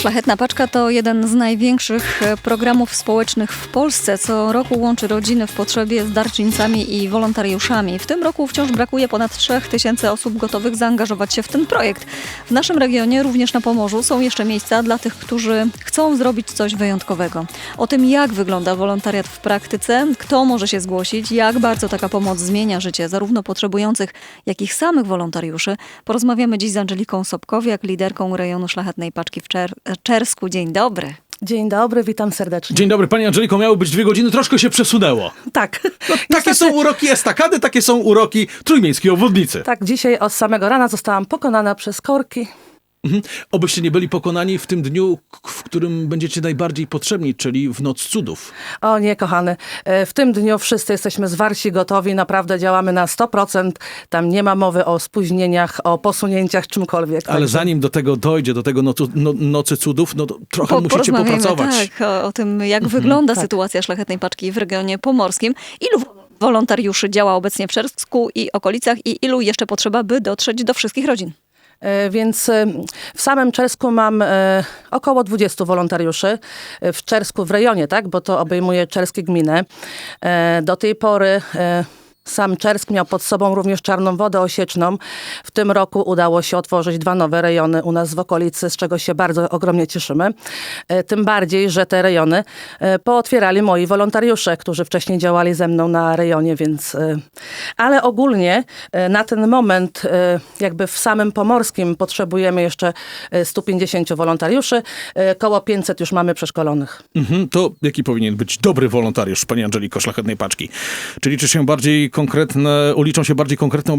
Szlachetna Paczka to jeden z największych e, programów społecznych w Polsce. Co roku łączy rodziny w potrzebie z darczyńcami i wolontariuszami. W tym roku wciąż brakuje ponad 3000 osób gotowych zaangażować się w ten projekt. W naszym regionie, również na Pomorzu, są jeszcze miejsca dla tych, którzy chcą zrobić coś wyjątkowego. O tym, jak wygląda wolontariat w praktyce, kto może się zgłosić, jak bardzo taka pomoc zmienia życie zarówno potrzebujących, jak i samych wolontariuszy, porozmawiamy dziś z Angeliką Sobkowiak, liderką rejonu Szlachetnej Paczki w Czer- Czersku. Dzień dobry. Dzień dobry, witam serdecznie. Dzień dobry, Pani Angeliko, miało być dwie godziny, troszkę się przesunęło. Tak. No, takie są uroki estakady, takie są uroki trójmiejskiej obwodnicy. Tak, dzisiaj od samego rana zostałam pokonana przez korki. Mhm. Obyście nie byli pokonani w tym dniu, w którym będziecie najbardziej potrzebni, czyli w Noc Cudów. O nie, kochany, e, w tym dniu wszyscy jesteśmy zwarci, gotowi, naprawdę działamy na 100%. Tam nie ma mowy o spóźnieniach, o posunięciach, czymkolwiek. Ale Także- zanim do tego dojdzie, do tego nocu, no, Nocy Cudów, no to trochę Po- musicie popracować. Tak, o, o tym, jak wygląda tak. sytuacja Szlachetnej Paczki w regionie pomorskim. Ilu wolontariuszy działa obecnie w Czersku i okolicach i ilu jeszcze potrzeba, by dotrzeć do wszystkich rodzin? E, Więc e, w samym Czersku mam e, około 20 wolontariuszy. W Czersku, w rejonie, tak, bo to obejmuje czerskie gminy. Do tej pory sam Czersk miał pod sobą również Czarną Wodę Osieczną. W tym roku udało się otworzyć dwa nowe rejony u nas w okolicy, z czego się bardzo ogromnie cieszymy. E, Tym bardziej, że te rejony e, pootwierali moi wolontariusze, którzy wcześniej działali ze mną na rejonie, więc... e, Ale ogólnie na ten moment jakby w samym Pomorskim potrzebujemy jeszcze e, 150 wolontariuszy. Koło 500 już mamy przeszkolonych. Mhm, to jaki powinien być dobry wolontariusz, Pani Angeliko, Szlachetnej Paczki? Czy liczy się bardziej konkretne, uliczą się bardziej konkretne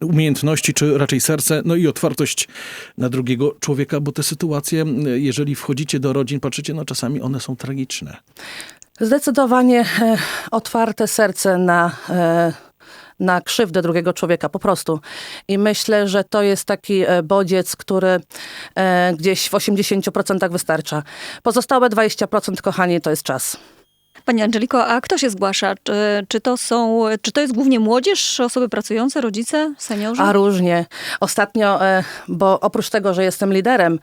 umiejętności, czy raczej serce, no i otwartość na drugiego człowieka, bo te sytuacje, jeżeli wchodzicie do rodzin, patrzycie, no czasami one są tragiczne. Zdecydowanie e, otwarte serce na, e, na krzywdę drugiego człowieka, po prostu. I myślę, że to jest taki e, bodziec, który gdzieś w 80% wystarcza. Pozostałe 20%, kochani, to jest czas. Pani Angeliko, a kto się zgłasza? Czy, czy, to są, czy to jest głównie młodzież, osoby pracujące, rodzice, seniorzy? A różnie. Ostatnio, e, bo oprócz tego, że jestem liderem,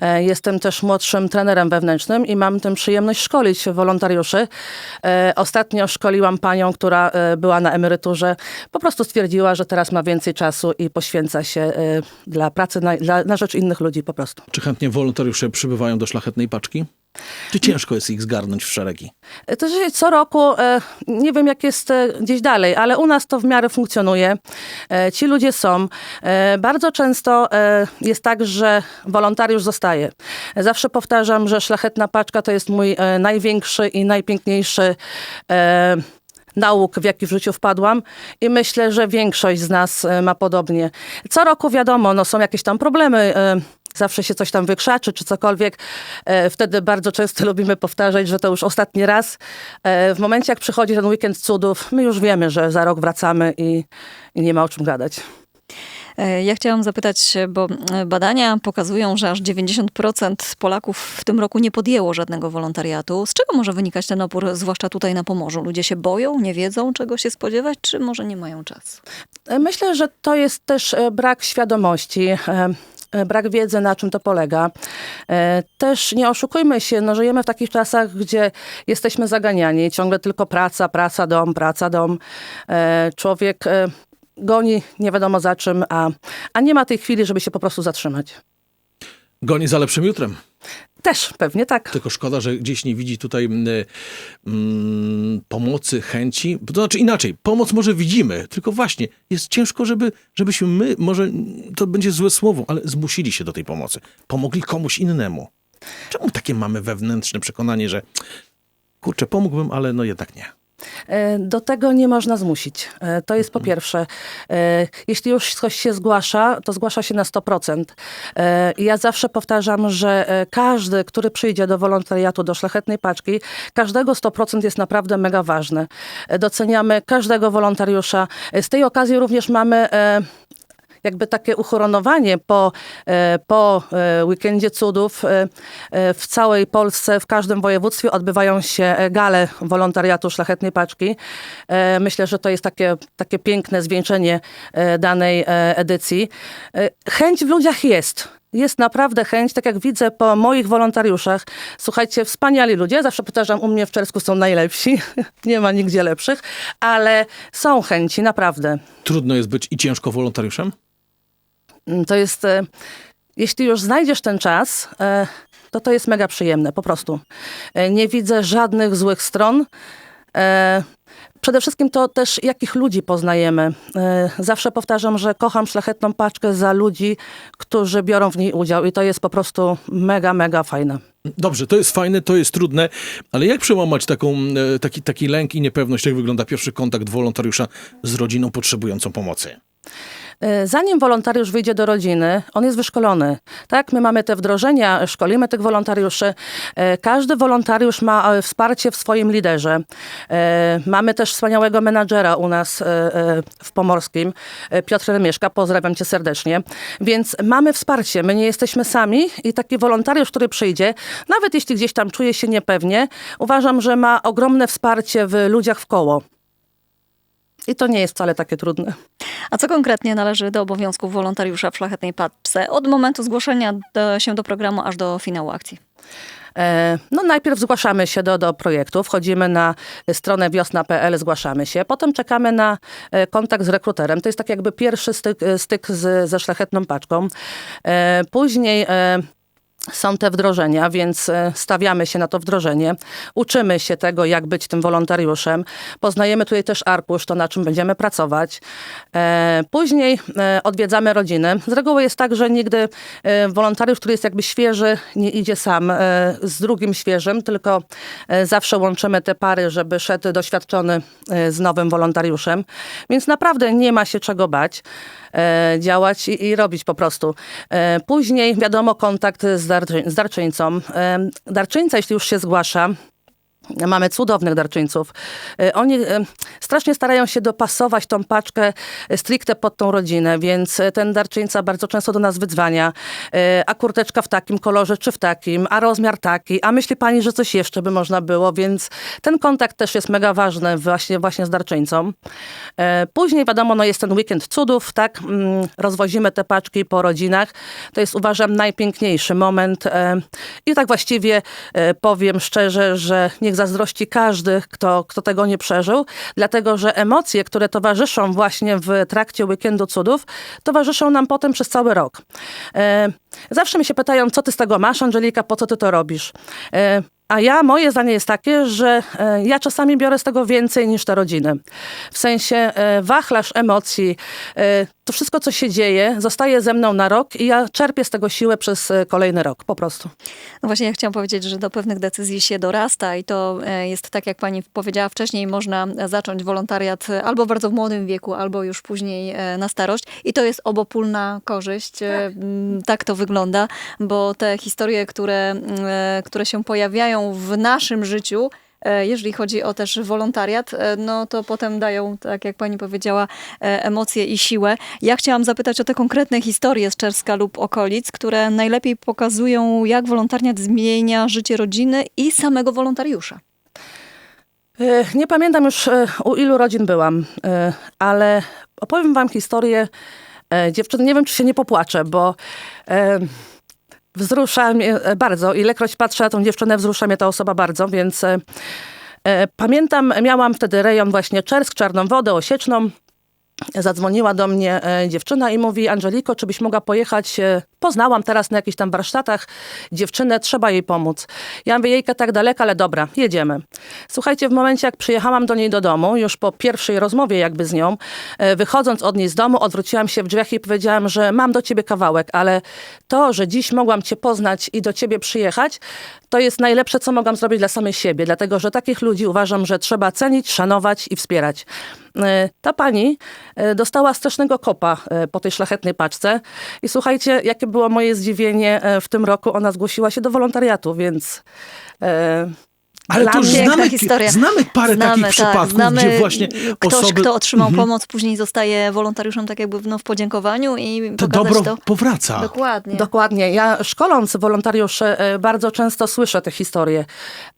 e, jestem też młodszym trenerem wewnętrznym i mam tę przyjemność szkolić wolontariuszy. E, Ostatnio szkoliłam panią, która była na emeryturze. Po prostu stwierdziła, że teraz ma więcej czasu i poświęca się dla pracy na, na rzecz innych ludzi po prostu. Czy chętnie wolontariusze przybywają do Szlachetnej Paczki? Czy ciężko jest ich zgarnąć w szeregi? E, To się co roku, e, nie wiem jak jest e, gdzieś dalej, ale u nas to w miarę funkcjonuje. Ci ludzie są. Bardzo często jest tak, że wolontariusz zostaje. Zawsze powtarzam, że szlachetna paczka to jest mój największy i najpiękniejszy nauk, w jaki w życiu wpadłam i myślę, że większość z nas ma podobnie. Co roku wiadomo, no są jakieś tam problemy, zawsze się coś tam wykrzaczy czy cokolwiek. E, Wtedy bardzo często lubimy powtarzać, że to już ostatni raz. E, W momencie, jak przychodzi ten weekend cudów, my już wiemy, że za rok wracamy i, i nie ma o czym gadać. E, Ja chciałam zapytać, bo badania pokazują, że aż 90% Polaków w tym roku nie podjęło żadnego wolontariatu. Z czego może wynikać ten opór, zwłaszcza tutaj na Pomorzu? Ludzie się boją, nie wiedzą, czego się spodziewać, czy może nie mają czasu? Myślę, że to jest też brak świadomości. E, Brak wiedzy, na czym to polega. E, Też nie oszukujmy się, no żyjemy w takich czasach, gdzie jesteśmy zaganiani. Ciągle tylko praca, praca, dom, praca, dom. E, Człowiek goni nie wiadomo za czym, a, a nie ma tej chwili, żeby się po prostu zatrzymać. Goni za lepszym jutrem. Też pewnie tak. Tylko szkoda, że gdzieś nie widzi tutaj mm, mm, pomocy, chęci. To znaczy inaczej, pomoc może widzimy, tylko właśnie jest ciężko, żeby, żebyśmy my, może to będzie złe słowo, ale zmusili się do tej pomocy. Pomogli komuś innemu. Czemu takie mamy wewnętrzne przekonanie, że kurczę, pomógłbym, ale no jednak nie. E, Do tego nie można zmusić. E, To jest po pierwsze. e, Jeśli już ktoś się zgłasza, to zgłasza się na 100%. E, i Ja zawsze powtarzam, że każdy, który przyjdzie do wolontariatu, do szlachetnej paczki, każdego 100% jest naprawdę mega ważne. Doceniamy każdego wolontariusza. Z tej okazji również mamy jakby takie uchoronowanie po, e, po e, weekendzie cudów e, w całej Polsce, w każdym województwie odbywają się gale wolontariatu Szlachetnej Paczki. Myślę, że to jest takie, takie piękne zwieńczenie danej edycji. Chęć w ludziach jest. jest naprawdę chęć, tak jak widzę po moich wolontariuszach. Słuchajcie, wspaniali ludzie, zawsze powtarzam, u mnie w Czersku są najlepsi, nie ma nigdzie lepszych, ale są chęci, naprawdę. Trudno jest być i ciężko wolontariuszem? Mm, To jest, e, jeśli już znajdziesz ten czas, e, to to jest mega przyjemne, po prostu. E, Nie widzę żadnych złych stron. Przede wszystkim to też, jakich ludzi poznajemy. Zawsze powtarzam, że kocham szlachetną paczkę za ludzi, którzy biorą w niej udział i to jest po prostu mega, mega fajne. Dobrze, to jest fajne, to jest trudne, ale jak przełamać taką, taki, taki lęk i niepewność, jak wygląda pierwszy kontakt wolontariusza z rodziną potrzebującą pomocy? E, Zanim wolontariusz wyjdzie do rodziny, on jest wyszkolony. Tak, my mamy te wdrożenia, szkolimy tych wolontariuszy. E, Każdy wolontariusz ma e, wsparcie w swoim liderze. Mamy też wspaniałego menadżera u nas w Pomorskim, Piotr Remieszka, pozdrawiam cię serdecznie. Więc mamy wsparcie, my nie jesteśmy sami i taki wolontariusz, który przyjdzie, nawet jeśli gdzieś tam czuje się niepewnie, uważam, że ma ogromne wsparcie w ludziach w koło. I to nie jest wcale takie trudne. A co konkretnie należy do obowiązków wolontariusza w Szlachetnej Paczce od momentu zgłoszenia do, się do programu aż do finału akcji? E, No najpierw zgłaszamy się do, do projektu, wchodzimy na stronę wiosna.pl, zgłaszamy się, potem czekamy na e, kontakt z rekruterem. To jest tak jakby pierwszy styk, e, styk z, ze szlachetną paczką. Później są te wdrożenia, więc e, stawiamy się na to wdrożenie. Uczymy się tego, jak być tym wolontariuszem. Poznajemy tutaj też arkusz, to na czym będziemy pracować. E, Później e, odwiedzamy rodziny. Z reguły jest tak, że nigdy wolontariusz, który jest jakby świeży, nie idzie sam z drugim świeżym, tylko zawsze łączymy te pary, żeby szedł doświadczony z nowym wolontariuszem. Więc naprawdę nie ma się czego bać działać i, i robić po prostu. Później, wiadomo, kontakt z, darczy, z darczyńcą. E, Darczyńca, jeśli już się zgłasza, Mamy cudownych darczyńców. E, Oni e, strasznie starają się dopasować tą paczkę e, stricte pod tą rodzinę, więc ten darczyńca bardzo często do nas wydzwania. A kurteczka w takim kolorze czy w takim, a rozmiar taki, a myśli pani, że coś jeszcze by można było, więc ten kontakt też jest mega ważny właśnie, właśnie z darczyńcą. Później wiadomo, no jest ten weekend cudów, tak? Mm, Rozwozimy te paczki po rodzinach. To jest uważam najpiękniejszy moment. I tak właściwie powiem szczerze, że niech zazdrości każdy, kto, kto tego nie przeżył, dlatego że emocje, które towarzyszą właśnie w trakcie weekendu cudów, towarzyszą nam potem przez cały rok. E, Zawsze mi się pytają, co ty z tego masz, Angelika, po co ty to robisz? A ja, moje zdanie jest takie, że e, ja czasami biorę z tego więcej niż te rodziny. W sensie e, wachlarz emocji, e, to wszystko, co się dzieje, zostaje ze mną na rok i ja czerpię z tego siłę przez kolejny rok, po prostu. No właśnie, ja chciałam powiedzieć, że do pewnych decyzji się dorasta i to jest tak, jak pani powiedziała wcześniej, można zacząć wolontariat albo w bardzo młodym wieku, albo już później na starość. I to jest obopólna korzyść. M, Tak to wygląda, bo te historie, które, które się pojawiają w naszym życiu, e, jeżeli chodzi o też wolontariat, e, no to potem dają, tak jak pani powiedziała, e, emocje i siłę. Ja chciałam zapytać o te konkretne historie z Czerska lub okolic, które najlepiej pokazują, jak wolontariat zmienia życie rodziny i samego wolontariusza. Nie pamiętam już, u ilu rodzin byłam, ale opowiem wam historię dziewczyny. Nie wiem, czy się nie popłaczę, bo wzrusza mnie e, bardzo. Ilekroć patrzę na tą dziewczynę, wzrusza mnie ta osoba bardzo, więc e, e, pamiętam, miałam wtedy rejon właśnie Czersk, Czarną Wodę, Osieczną. Zadzwoniła do mnie e, dziewczyna i mówi, Angeliko, czy byś mogła pojechać, e, poznałam teraz na jakichś tam warsztatach dziewczynę, trzeba jej pomóc. Ja mówię, jejka tak daleko, ale dobra, jedziemy. Słuchajcie, w momencie jak przyjechałam do niej do domu, już po pierwszej rozmowie jakby z nią, e, wychodząc od niej z domu, odwróciłam się w drzwiach i powiedziałam, że mam do ciebie kawałek, ale to, że dziś mogłam cię poznać i do ciebie przyjechać, to jest najlepsze, co mogłam zrobić dla samej siebie, dlatego że takich ludzi uważam, że trzeba cenić, szanować i wspierać. Ta pani dostała strasznego kopa e, po tej szlachetnej paczce i słuchajcie, jakie było moje zdziwienie e, w tym roku, ona zgłosiła się do wolontariatu, więc... e, Ale to znamy, historia. znamy parę Znamy, takich tak, przypadków, znamy gdzie właśnie ktoś, osoby... kto otrzymał Mhm. pomoc, później zostaje wolontariuszem tak jakby no, w podziękowaniu i To dobro to. powraca. Dokładnie. Dokładnie. Ja szkoląc wolontariuszy e, bardzo często słyszę te historie,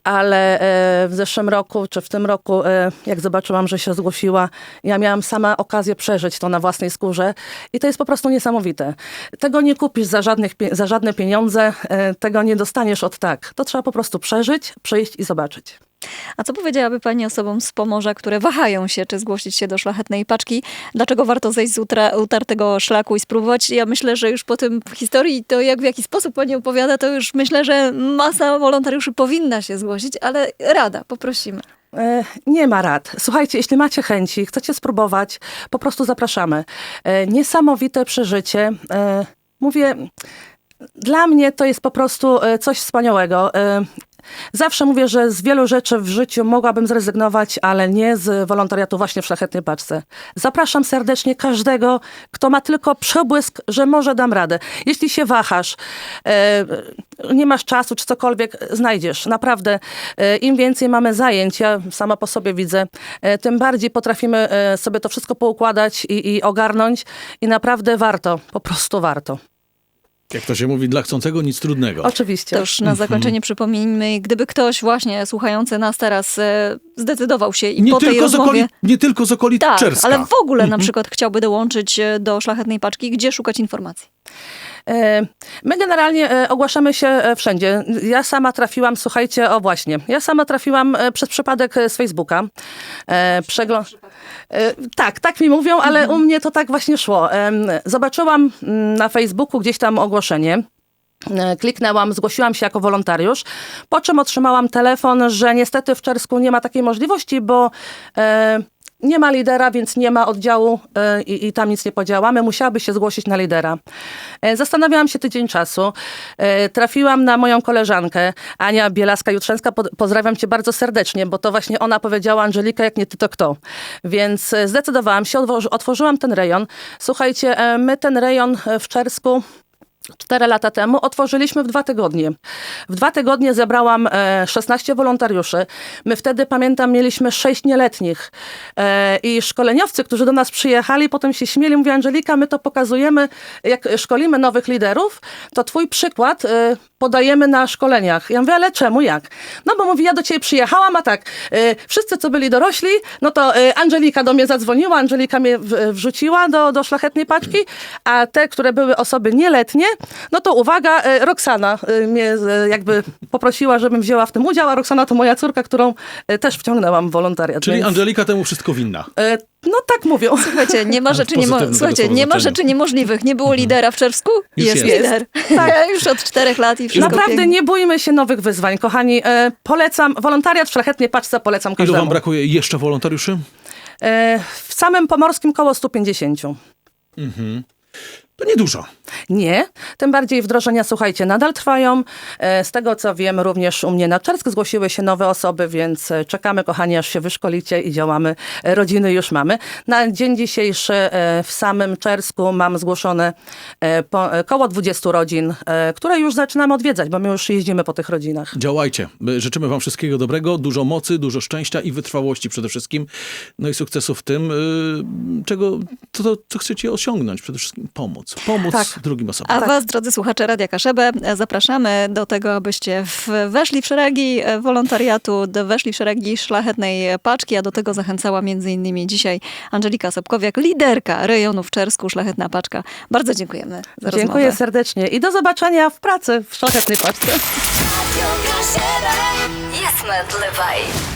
ale e, w zeszłym roku, czy w tym roku, e, jak zobaczyłam, że się zgłosiła, ja miałam sama okazję przeżyć to na własnej skórze i to jest po prostu niesamowite. Tego nie kupisz za, żadnych, za żadne pieniądze, e, tego nie dostaniesz od tak. To trzeba po prostu przeżyć, przyjść i zobaczyć. A co powiedziałaby Pani osobom z Pomorza, które wahają się, czy zgłosić się do szlachetnej paczki? Dlaczego warto zejść z utartego szlaku i spróbować? Ja myślę, że już po tym historii, to jak w jaki sposób Pani opowiada, to już myślę, że masa wolontariuszy powinna się zgłosić, ale rada, poprosimy. E, Nie ma rad. Słuchajcie, jeśli macie chęci, chcecie spróbować, po prostu zapraszamy. E, Niesamowite przeżycie. E, Mówię, dla mnie to jest po prostu coś wspaniałego. Zawsze mówię, że z wielu rzeczy w życiu mogłabym zrezygnować, ale nie z wolontariatu właśnie w Szlachetnej Paczce. Zapraszam serdecznie każdego, kto ma tylko przebłysk, że może dam radę. Jeśli się wahasz, e, nie masz czasu czy cokolwiek, znajdziesz. Naprawdę, e, im więcej mamy zajęć, ja sama po sobie widzę, e, tym bardziej potrafimy sobie to wszystko poukładać i, i ogarnąć i naprawdę warto, po prostu warto. Jak to się mówi, dla chcącego nic trudnego. Oczywiście. To już na zakończenie przypomnijmy, gdyby ktoś właśnie słuchający nas teraz e, zdecydował się i nie, po tej tylko z rozmowie... okolic, nie tylko z okolic Tak, Czerska. ale w ogóle na przykład chciałby dołączyć e, do szlachetnej paczki, gdzie szukać informacji? E, My generalnie e, ogłaszamy się e, wszędzie. Ja sama trafiłam, słuchajcie, o właśnie, ja sama trafiłam przez przypadek z Facebooka. Przeglą... E, Tak, tak mi mówią, ale u mnie to tak właśnie szło. Zobaczyłam mm, na Facebooku gdzieś tam ogłoszenie. Kliknęłam, zgłosiłam się jako wolontariusz, po czym otrzymałam telefon, że niestety w Czersku nie ma takiej możliwości, bo nie ma lidera, więc nie ma oddziału e, i, tam nic nie podziałamy. Musiałaby się zgłosić na lidera. E, Zastanawiałam się tydzień czasu. E, Trafiłam na moją koleżankę, Ania Bielaska-Jutrzenska. Po- Pozdrawiam cię bardzo serdecznie, bo to właśnie ona powiedziała, Angelika, jak nie ty, to kto? Więc zdecydowałam się, otworzy- otworzyłam ten rejon. Słuchajcie, my ten rejon w Czersku Cztery lata temu otworzyliśmy w dwa tygodnie. W dwa tygodnie zebrałam e, 16 wolontariuszy. My wtedy, pamiętam, mieliśmy sześć nieletnich. E, I szkoleniowcy, którzy do nas przyjechali, potem się śmieli, mówią, Angelika, my to pokazujemy, jak szkolimy nowych liderów, to twój przykład e, podajemy na szkoleniach. Ja mówię, ale czemu, jak? No bo mówi, ja do ciebie przyjechałam, a tak, e, wszyscy, co byli dorośli, no to e, Angelika do mnie zadzwoniła, Angelika mnie w, wrzuciła do, do szlachetnej paczki, a te, które były osoby nieletnie, no to uwaga, e, Roxana e, mnie e, jakby poprosiła, żebym wzięła w tym udział, a Roxana to moja córka, którą e, też wciągnęłam w wolontariat. Czyli więc, Angelika temu wszystko winna. e, No tak mówią. Słuchajcie, nie ma rzeczy, niemo- słuchajcie, nie ma rzeczy niemożliwych. Nie było lidera w Czersku? Już jest, jest. lider. Tak. Już od czterech lat i wszystko Naprawdę pięknie. nie bójmy się nowych wyzwań, kochani. E, Polecam, wolontariat w szlachetnej paczce polecam Ilu każdemu. wam brakuje jeszcze wolontariuszy? E, W samym Pomorskim koło 150. To niedużo. Nie, tym bardziej wdrożenia, słuchajcie, nadal trwają. E, Z tego co wiem, również u mnie na Czersk zgłosiły się nowe osoby, więc e, czekamy, kochani, aż się wyszkolicie i działamy. E, Rodziny już mamy. Na dzień dzisiejszy w samym Czersku mam zgłoszone e, po- e, koło 20 rodzin, które już zaczynamy odwiedzać, bo my już jeździmy po tych rodzinach. Działajcie. My Życzymy wam wszystkiego dobrego, dużo mocy, dużo szczęścia i wytrwałości przede wszystkim. No i sukcesu w tym, y, czego, to, to, co chcecie osiągnąć. Przede wszystkim pomóc. Pomóc Tak. drugim osobom. A was, drodzy słuchacze Radia Kaszebę, zapraszamy do tego, abyście w, weszli w szeregi wolontariatu, do- weszli w szeregi szlachetnej paczki, a do tego zachęcała między innymi dzisiaj Angelika Sobkowiak, liderka rejonu w Czersku, Szlachetna Paczka. Bardzo dziękujemy za Dziękuję rozmowę. serdecznie i do zobaczenia w pracy w szlachetnej paczce. Radio Kaszebę. Jest medlewaj.